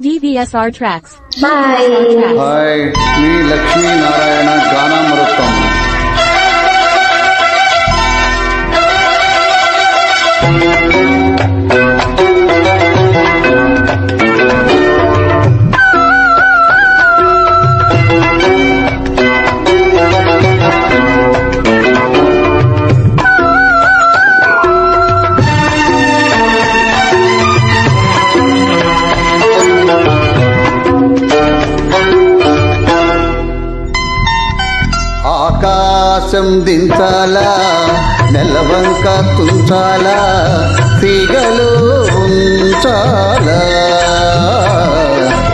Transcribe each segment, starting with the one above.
VBSR tracks. Bye. దించాలా నెలవంక తుంచాలా? తీగలు ఉంచాలా?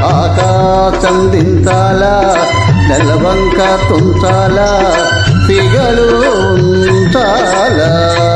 ఆకాశం దించాలా నెలవంక తుంచాలా? తీగలు ఉంచాలా?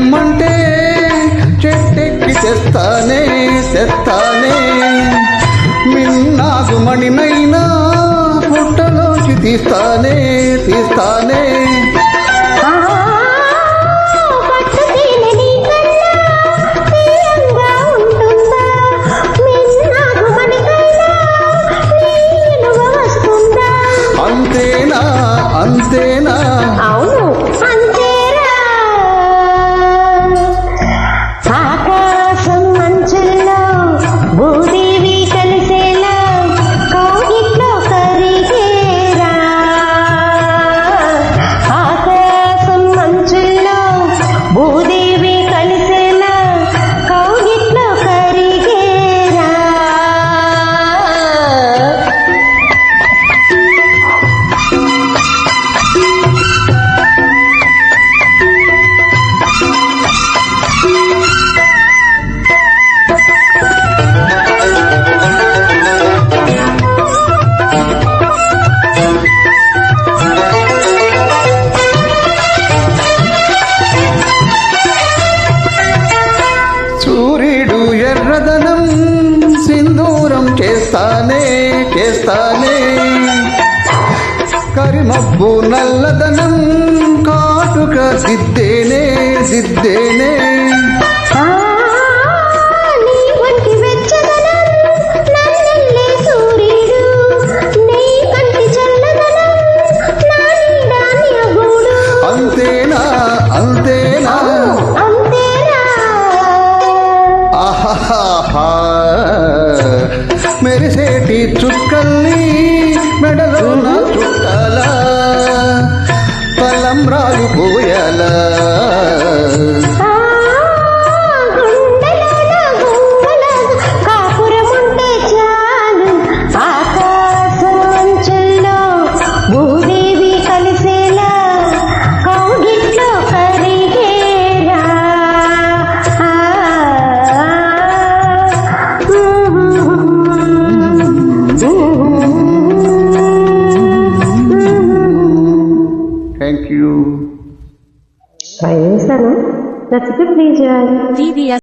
తెమ్మంటే చెట్టెక్కి తెస్తానే తెస్తానే. మిన్నాగు మణినైనా పుట్టలోంచి తీస్తానే తీస్తానే. ఆ పట్టు చేస్తానే చేస్తానే. కరిమబ్బు నల్లదనం కాటుక దిద్దేనే దిద్దేనే ఆ నీ వంటి మెరిసేటి చుక్కల్ని మెడలో Thank you. Bye, Sana. That's a good pleasure.